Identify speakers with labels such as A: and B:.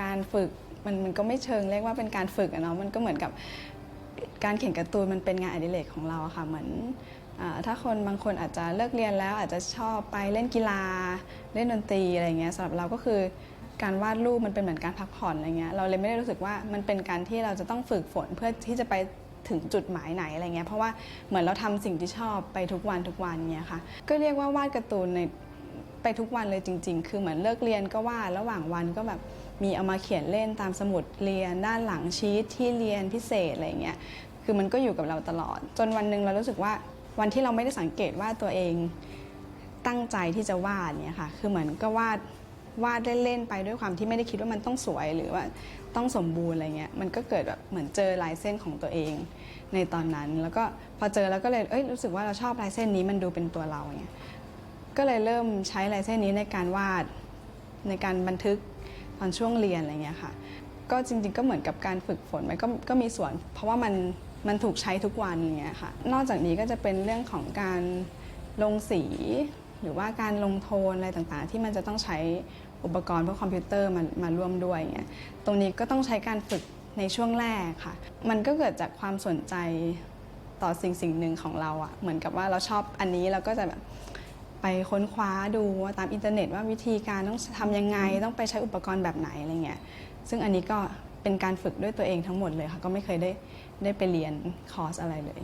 A: การฝึกมันมันก็ไม่เชิงเรียกว่าเป็นการฝึกอะเนาะมันก็เหมือนกับการเขียนการ์ตูนมันเป็นงานอดิเรกของเราอะค่ะเหมือนอถ้าคนบางคนอาจจะเลิกเรียนแล้วอาจจะชอบไปเล่นกีฬา เล่นดนตรีอะไรเงี้ยสำหรับเราก็คือการวาดรูปมันเป็นเหมือนการพักผ่อนอะไรเงี้ยเราเลยไม่ได้รู้สึกว่ามันเป็นการที่เราจะต้องฝึกฝนเพื่อที่จะไปถึงจุดหมายไหนอะไรเงี้ยเพราะว่าเหมือนเราทำสิ่งที่ชอบไปทุกวันทุกวันเงี้ยค่ะก็เรียกว่าวาดการ์ตูนใน ไปทุกวันเลยจริง ๆ คือเหมือนเลิกเรียนก็วาดระหว่างวันก็แบบมีเอามาเขียนเล่นตามสมุดเรียน ด้านหลังชีตที่เรียนพิเศษอะไรเงี้ยคือมันก็อยู่กับเราตลอด จนวันหนึ่งเรารู้สึกว่าวันที่เราไม่ได้สังเกตว่าตัวเองตั้งใจที่จะวาดเนี่ยค่ะคือเหมือนก็วาดวาดเล่นๆไปด้วยความที่ไม่ได้คิดว่ามันต้องสวยหรือว่าต้องสมบูรณ์อะไรเงี้ยมันก็เกิดแบบเหมือนเจอลายเส้นของตัวเอง ในตอนนั้น แล้วก็พอเจอแล้วก็เลยเอ้ยรู้สึกว่าเราชอบลายเส้นนี้มันดูเป็นตัวเราอย่างเงี้ย ก็เลยเริ่มใช้ลายเส้นนี้ในการวาดในการบันทึกตอนช่วงเรียนอะไรเงี้ยค่ะ ก็จริงๆ ก็เหมือนกับการฝึกฝนมันก็ก็มีส่วน เพราะว่ามันมันถูกใช้ทุกวันอย่างเงี้ยค่ะ นอกจากนี้ก็จะเป็นเรื่องของการลงสีหรือว่าการลงโทนอะไรต่างๆ ที่มันจะต้องใช้อุปกรณ์พวกคอมพิวเตอร์มามาร่วมด้วยอย่างเงี้ย ตรงนี้ก็ต้องใช้การฝึกในช่วงแรกค่ะ มันก็เกิดจากความสนใจต่อสิ่งสิ่งหนึ่งของเราอะเหมือนกับว่าเราชอบอันนี้เราก็จะแบบ ไปค้นคว้าดูว่าตามอินเทอร์เน็ตว่าวิธีการต้องทำยังไง ต้องไปใช้อุปกรณ์แบบไหนอะไรเงี้ยซึ่งอันนี้ก็เป็นการฝึกด้วยตัวเองทั้งหมดเลยค่ะก็ไม่เคยได้ได้ไปเรียนคอร์สอะไรเลย